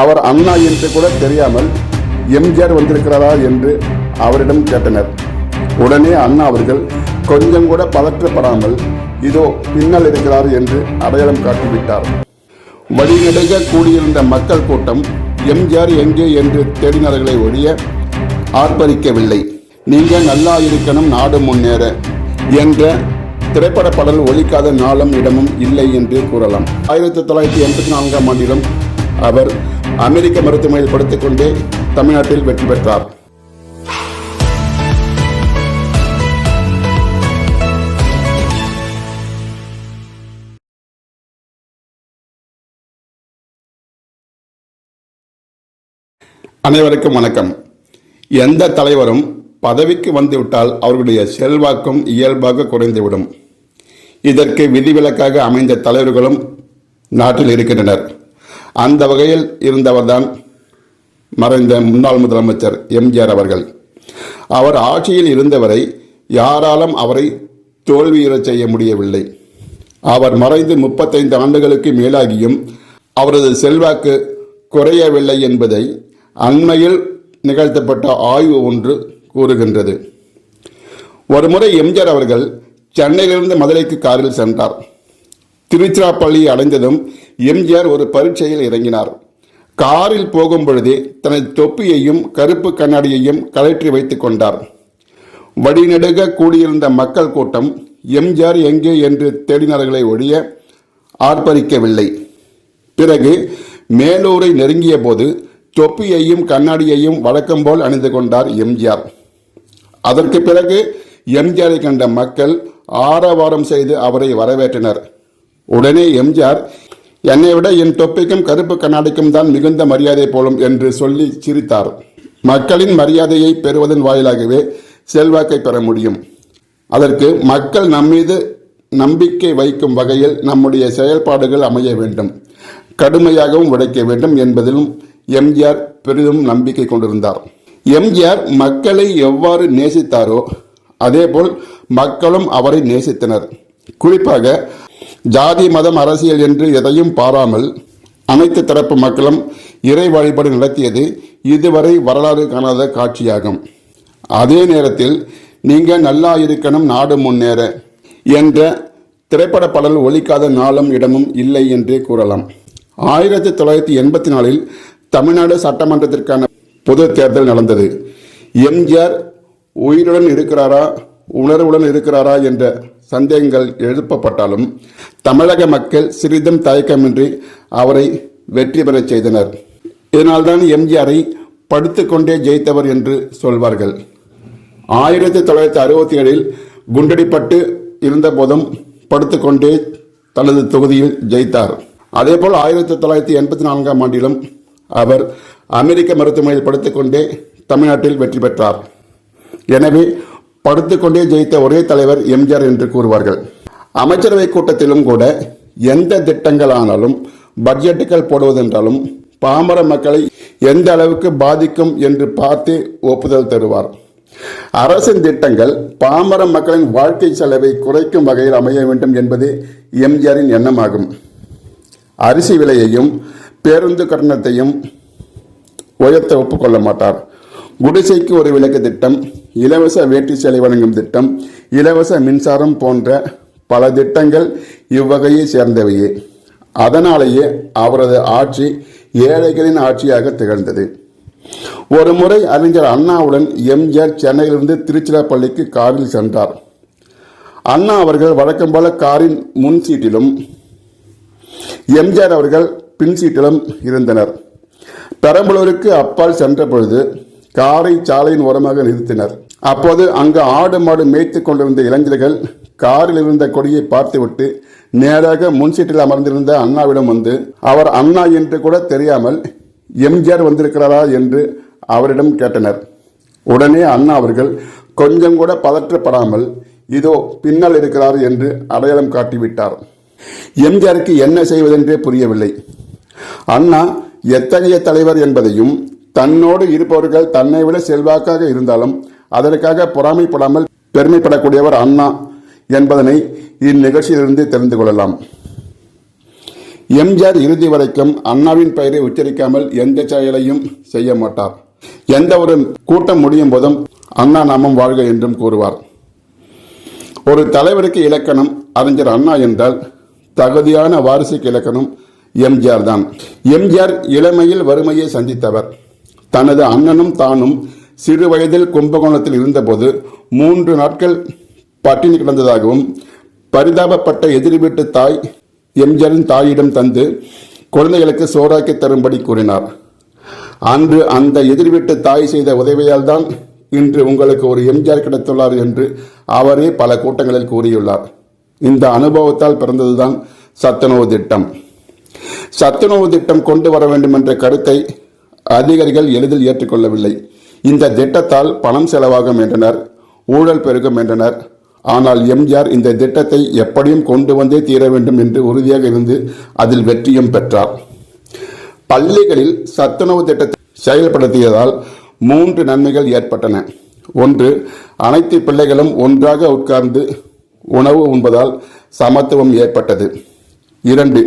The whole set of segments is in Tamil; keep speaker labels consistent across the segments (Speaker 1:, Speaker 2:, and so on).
Speaker 1: அவர் அண்ணா என்று கூட தெரியாமல் எம்ஜிஆர் வந்திருக்கிறாரா என்று அவரிடம் கேட்டனர். உடனே அண்ணா அவர்கள் கொஞ்சம் கூட பதற்றப்படாமல் இதோ பின்னால் இருக்கிறார் என்று அடையாளம் காட்டிவிட்டார். வழிநெடுக கூடியிருந்த மக்கள் கூட்டம் எம்ஜிஆர் எங்கே என்று தேடினார்களை ஒழிய ஆர்ப்பரிக்கவில்லை. நீங்க நல்லா இருக்கணும் நாடு முன்னேற என்ற திரைப்பட பாடல் ஒழிக்காத நாளும் இடமும் இல்லை என்று கூறலாம். ஆயிரத்தி தொள்ளாயிரத்தி எண்பத்தி நான்காம் ஆண்டிலும் அவர் அமெரிக்க மருத்துவமனையில் படுத்துக்கொண்டே தமிழ்நாட்டில் வெற்றி பெற்றார். அனைவருக்கும் வணக்கம். எந்த தலைவரும் பதவிக்கு வந்துவிட்டால் அவர்களுடைய செல்வாக்கும் இயல்பாக குறைந்துவிடும். இதற்கு விதிவிலக்காக அமைந்த தலைவர்களும் நாட்டில் இருக்கின்றனர். அந்த வகையில் இருந்தவர்தான் மறைந்த முன்னாள் முதலமைச்சர் எம்ஜிஆர் அவர்கள். அவர் ஆட்சியில் இருந்தவரை யாராலும் அவரை தோல்வியுறச் செய்ய முடியவில்லை. அவர் மறைந்து முப்பத்தைந்து ஆண்டுகளுக்கு மேலாகியும் அவரது செல்வாக்கு குறையவில்லை என்பதை அண்மையில் நிகழ்த்தப்பட்ட ஆய்வு ஒன்று கூறுகின்றது. ஒருமுறை எம்ஜிஆர் அவர்கள் சென்னையிலிருந்து மதுரைக்கு காரில் சென்றார். திருச்சிராப்பள்ளி அடைந்ததும் எம்ஜிஆர் ஒரு பரீட்சையில் இறங்கினார். காரில் போகும் பொழுதே தனது தொப்பியையும் கருப்பு கண்ணாடியையும் கழற்றி வைத்துக் கொண்டார். வழிநெடுக கூடியிருந்த மக்கள் கூட்டம் எம்ஜிஆர் எங்கே என்று தேடினார்களை ஒழிய ஆர்ப்பரிக்கவில்லை. பிறகு மேலூரை நெருங்கிய போது தொப்பியையும் கண்ணாடியையும் வழக்கம் போல் அணிந்து கொண்டார் எம்ஜிஆர். அதற்கு பிறகு எம்ஜிஆரை கண்ட மக்கள் ஆரவாரம் செய்து அவரை வரவேற்றனர். உடனே எம்ஜிஆர் என்னை விட என் தொப்பிக்கும் கருப்பு கண்ணாடிக்கும் தான் மிகுந்த மரியாதை போலும் என்று சொல்லி சிரித்தார். மக்களின் மரியாதையை பெறுவதன் வாயிலாகவே செல்வாக்கை பெற முடியும். அதற்கு மக்கள் நம்மீது நம்பிக்கை வைக்கும் வகையில் நம்முடைய செயல்பாடுகள் அமைய வேண்டும். கடுமையாகவும் உழைக்க வேண்டும் என்பதிலும் எம்ஜிஆர் பெரிதும் நம்பிக்கை கொண்டிருந்தார். எம்ஜிஆர் மக்களை எவ்வாறு நேசித்தாரோ அதேபோல் மக்களும் அவரை நேசித்தனர். குறிப்பாக ஜாதி மதம் அரசியல் என்று எதையும் பாராமல் அனைத்து தரப்பு மக்களும் இறை வழிபாடு நடத்தியது இதுவரை வரலாறு காணாத காட்சியாகும். அதே நேரத்தில் நீங்க நல்லா இருக்கணும் நாடு முன்னேற என்ற திரைப்பட பாடல் ஒழிக்காத நாளும் இடமும் இல்லை என்றே கூறலாம். ஆயிரத்தி தொள்ளாயிரத்தி எண்பத்தி நாலில் தமிழ்நாடு சட்டமன்றத்திற்கான பொது தேர்தல் நடந்தது. எம்ஜிஆர் உயிருடன் இருக்கிறாரா உணர்வுடன் இருக்கிறாரா என்ற சந்தேகங்கள் எழுப்பப்பட்டாலும் தமிழக மக்கள் சிறிதும் தயக்கமின்றி அவரை வெற்றி பெறச் செய்தனர். இதனால்தான் எம்ஜிஆரை படுத்துக்கொண்டே ஜெயித்தவர் என்று சொல்வார்கள். ஆயிரத்தி தொள்ளாயிரத்தி அறுபத்தி ஏழில் குண்டடிப்பட்டு இருந்தபோதும் படுத்துக்கொண்டே தனது தொகுதியில் ஜெயித்தார். அதேபோல் ஆயிரத்தி தொள்ளாயிரத்தி எண்பத்தி நான்காம் ஆண்டிலும் அவர் அமெரிக்க மருத்துவமனையில் படுத்துக்கொண்டே தமிழ்நாட்டில் வெற்றி பெற்றார். எனவே படுத்துக்கொண்டே ஜெயித்த ஒரே தலைவர் எம்ஜிஆர் என்று கூறுவார்கள். அமைச்சரவை கூட்டத்திலும் கூட எந்த திட்டங்கள் ஆனாலும் பட்ஜெட்டுகள் போடுவதென்றாலும் பாமர மக்களை எந்த அளவுக்கு பாதிக்கும் என்று பார்த்து ஒப்புதல் தருவார். அரசின் திட்டங்கள் பாமர மக்களின் வாழ்க்கை செலவை குறைக்கும் வகையில் அமைய வேண்டும் என்பது எம்ஜிஆரின் எண்ணமாகும். அரிசி விலையையும் பேருந்து கட்டணத்தையும் உயர்த்த ஒப்புக்கொள்ள மாட்டார். குடிசைக்கு ஒரு விளக்கு திட்டம் இலவச வேட்டி சேலை வழங்கும் திட்டம் இலவச மின்சாரம் போன்ற பல திட்டங்கள் இவ்வகையை சேர்ந்தவையே. அதனாலேயே அவரது ஆட்சி ஏழைகளின் ஆட்சியாக திகழ்ந்தது. ஒரு முறை அறிஞர் அண்ணாவுடன் எம்ஜிஆர் சென்னையிலிருந்து திருச்சிராப்பள்ளிக்கு காரில் சென்றார். அண்ணா அவர்கள் வழக்கம் போல காரின் முன் சீட்டிலும் எம்ஜிஆர் அவர்கள் பின் சீட்டிலும் இருந்தனர். பெரம்பலூருக்கு அப்பால் சென்ற பொழுது காரை சாலையின் ஓரமாக நிறுத்தினர். அப்போது அங்கு ஆடு மாடு மேய்த்து கொண்டிருந்த இளைஞர்கள் காரில் இருந்த கொடியை பார்த்துவிட்டு நேராக முன்சீட்டில் அமர்ந்திருந்த அண்ணாவிடம் வந்து அவர் அண்ணா என்று கூட தெரியாமல் எம்ஜிஆர் வந்திருக்கிறாரா? என்று அவரிடம் கேட்டனர். உடனே அண்ணா அவர்கள் கொஞ்சம் கூட பதற்றப்படாமல் இதோ பின்னால் இருக்கிறார் என்று அடையாளம் காட்டிவிட்டார். எம்ஜிஆருக்கு என்ன செய்வதென்றே புரியவில்லை. அண்ணா எத்தகைய தலைவர் என்பதையும் தன்னோடு இருப்பவர்கள் தன்னை விட செல்வாக்காக இருந்தாலும் அதற்காக பொறாமைப்படாமல் பெருமைப்படக்கூடியவர் அண்ணா என்பதனை இந்நிகழ்ச்சியிலிருந்து தெரிந்து கொள்ளலாம். எம்ஜிஆர் இறுதி வரைக்கும் அண்ணாவின் பெயரை உச்சரிக்காமல் எந்த செயலையும் செய்ய மாட்டார். எந்த ஒரு கூட்டம் முடியும் போதும் அண்ணா நாமம் வாழ்க என்றும் கூறுவார். ஒரு தலைவருக்கு இலக்கணம் அறிஞர் அண்ணா என்றால் தகுதியான வாரிசுக்கு இலக்கணம் எம்ஜிஆர் தான். எம்ஜிஆர் இளமையில் வறுமையை சந்தித்தவர். தனது அண்ணனும் தானும் சிறு வயதில் கும்பகோணத்தில் இருந்தபோது மூன்று நாட்கள் பட்டினி கிடந்ததாகவும் பரிதாபப்பட்ட எதிரி வீட்டு தாய் எம்ஜிஆரின் தாயிடம் தந்து குழந்தைகளுக்கு சோறாக்கி தரும்படி கூறினார். அன்று அந்த எதிர் வீட்டு தாய் செய்த உதவியால் தான் இன்று உங்களுக்கு ஒரு எம்ஜிஆர் கிடைத்துள்ளார் என்று அவரே பல கூட்டங்களில் கூறியுள்ளார். இந்த அனுபவத்தால் பிறந்ததுதான் சத்துணவு திட்டம். சத்துணவு திட்டம் கொண்டு வர வேண்டும் என்ற கருத்தை அதிகாரிகள் எளிதில் ஏற்றுக்கொள்ளவில்லை. இந்த திட்டத்தால் பணம் செலவாகும் என்றனர் ஊழல் பெருகும் என்றனர். ஆனால் எம்ஜிஆர் இந்த திட்டத்தை எப்படியும் கொண்டு வந்தே தீர வேண்டும் என்று உறுதியாக இருந்து அதில் வெற்றியும் பெற்றார். பள்ளிகளில் சத்துணவு திட்டத்தை செயல்படுத்தியதால் மூன்று நன்மைகள் ஏற்பட்டன. ஒன்று அனைத்து பிள்ளைகளும் ஒன்றாக உட்கார்ந்து உணவு உண்பதால் சமத்துவம் ஏற்பட்டது. இரண்டு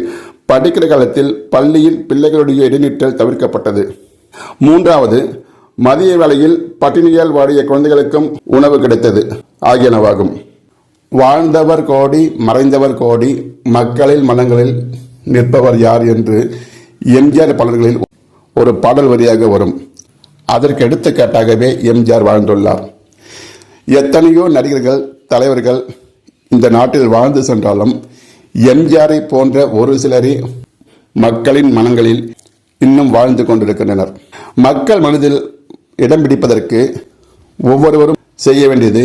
Speaker 1: படிக்கிற காலத்தில் பள்ளியில் பிள்ளைகளுடைய இடைநிற்றல் தவிர்க்கப்பட்டது. மூன்றாவது மதிய வேளையில் பட்டினியால் வாடிய குழந்தைகளுக்கும் உணவு கிடைத்தது. ஆகியனவாகும். வாழ்ந்தவர் கோடி மறைந்தவர் கோடி மக்களில் மனங்களில் நிற்பவர் யார் என்று எம்ஜிஆர் பாடல்களில் ஒரு பாடல் வரியாக வரும். அதற்கு எடுத்துக்காட்டாகவே எம்ஜிஆர் வாழ்ந்துள்ளார். எத்தனையோ நடிகர்கள் தலைவர்கள் இந்த நாட்டில் வாழ்ந்து சென்றாலும் எம்ஜிஆரை போன்ற ஒரு சிலரே மக்களின் மனங்களில் இன்னும் வாழ்ந்து கொண்டிருக்கின்றனர். மக்கள் மனதில் இடம் பிடிப்பதற்கு ஒவ்வொருவரும் செய்ய வேண்டியது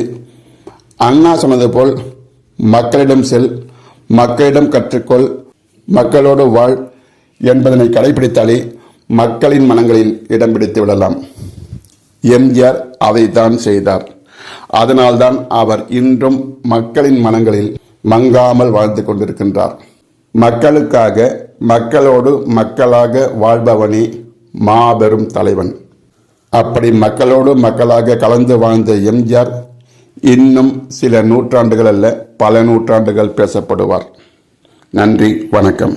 Speaker 1: அண்ணா சொன்னது போல் மக்களிடம் செல் மக்களிடம் கற்றுக்கொள் மக்களோடு வாழ் என்பதனை கடைபிடித்தாலே மக்களின் மனங்களில் இடம் பிடித்து விடலாம். எம்ஜிஆர் அதைத்தான் செய்தார். அதனால்தான் அவர் இன்றும் மக்களின் மனங்களில் மங்காமல் வாழ்ந்து கொண்டிருக்கின்றார். மக்களுக்காக மக்களோடு மக்களாக வாழ்பவனே மாபெரும் தலைவன். அப்படி மக்களோடு மக்களாக கலந்து வாழ்ந்த எம்ஜிஆர் இன்னும் சில நூற்றாண்டுகள் அல்ல பல நூற்றாண்டுகள் பேசப்படுவார். நன்றி வணக்கம்.